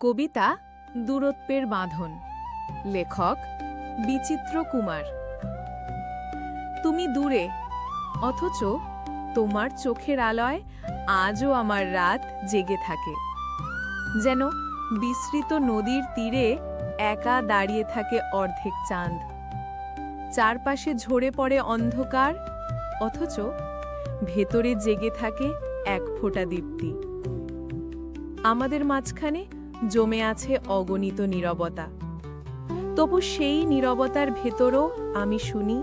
কবিতা দূরত্বের বাঁধন। লেখক বিচিত্র কুমার। তুমি দূরে, অথচ তোমার চোখের আলয় আজও আমার রাত জেগে থাকে। যেন বিস্মৃত নদীর তীরে একা দাঁড়িয়ে থাকে অর্ধেক চাঁদ। চারপাশে ঝরে পড়ে অন্ধকার, অথচ ভেতরে জেগে থাকে এক ফোঁটা দীপ্তি। আমাদের মাঝখানে জমে আছে অগণিত নীরবতা। তবু সেই নীরবতার ভেতরও আমি শুনি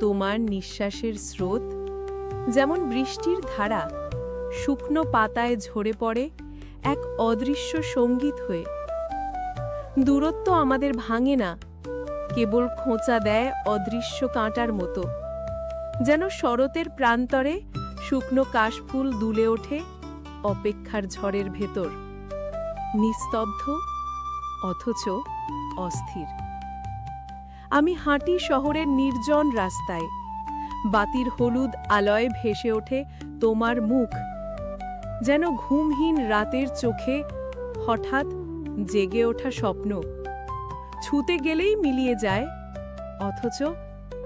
তোমার নিঃশ্বাসের স্রোত, যেমন বৃষ্টির ধারা শুকনো পাতায় ঝরে পড়ে এক অদৃশ্য সংগীত হয়ে। দূরত্ব আমাদের ভাঙে না, কেবল খোঁচা দেয় অদৃশ্য কাঁটার মতো। যেন শরতের প্রান্তরে শুকনো কাশফুল দুলে ওঠে অপেক্ষার ঝড়ের ভেতর। নিস্তব্ধ, অথচ অস্থির। আমি হাঁটি শহরের নির্জন রাস্তায়। বাতির হলুদ আলয়ে ভেসে ওঠে তোমার মুখ। যেন ঘুমহীন রাতের চোখে হঠাৎ জেগে ওঠা স্বপ্ন। ছুতে গেলেই মিলিয়ে যায়, অথচ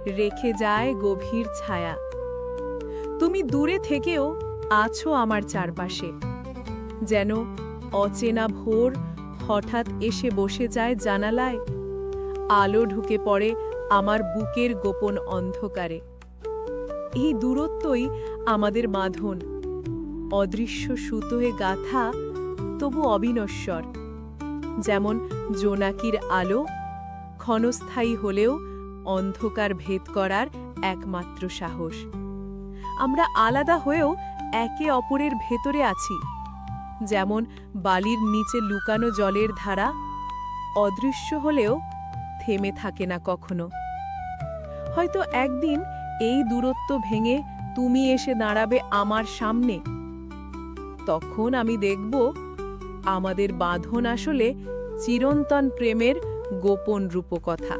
রেখে যায় গভীর ছায়া। তুমি দূরে থেকেও আছো আমার চারপাশে। যেন অচেনা ভোর হঠাৎ এসে বসে যায় জানালায়। আলো ঢুকে পড়ে আমার বুকের গোপন অন্ধকারে। এই দূরত্বই আমাদের বাঁধন অদৃশ্য সুতোয় গাথা, তবু অবিনশ্বর। যেমন জোনাকির আলো, ক্ষণস্থায়ী হলেও অন্ধকার ভেদ করার একমাত্র সাহস। আমরা আলাদা হয়েও একে অপরের ভেতরে আছি। যেমন বালির নিচে লুকানো জলের ধারা অদৃশ্য হলেও থেমে থাকে না কখনো। হয়তো একদিন এই দূরত্ব ভেঙে তুমি এসে দাঁড়াবে আমার সামনে। তখন আমি দেখব আমাদের বাঁধন আসলে চিরন্তন প্রেমের গোপন রূপকথা।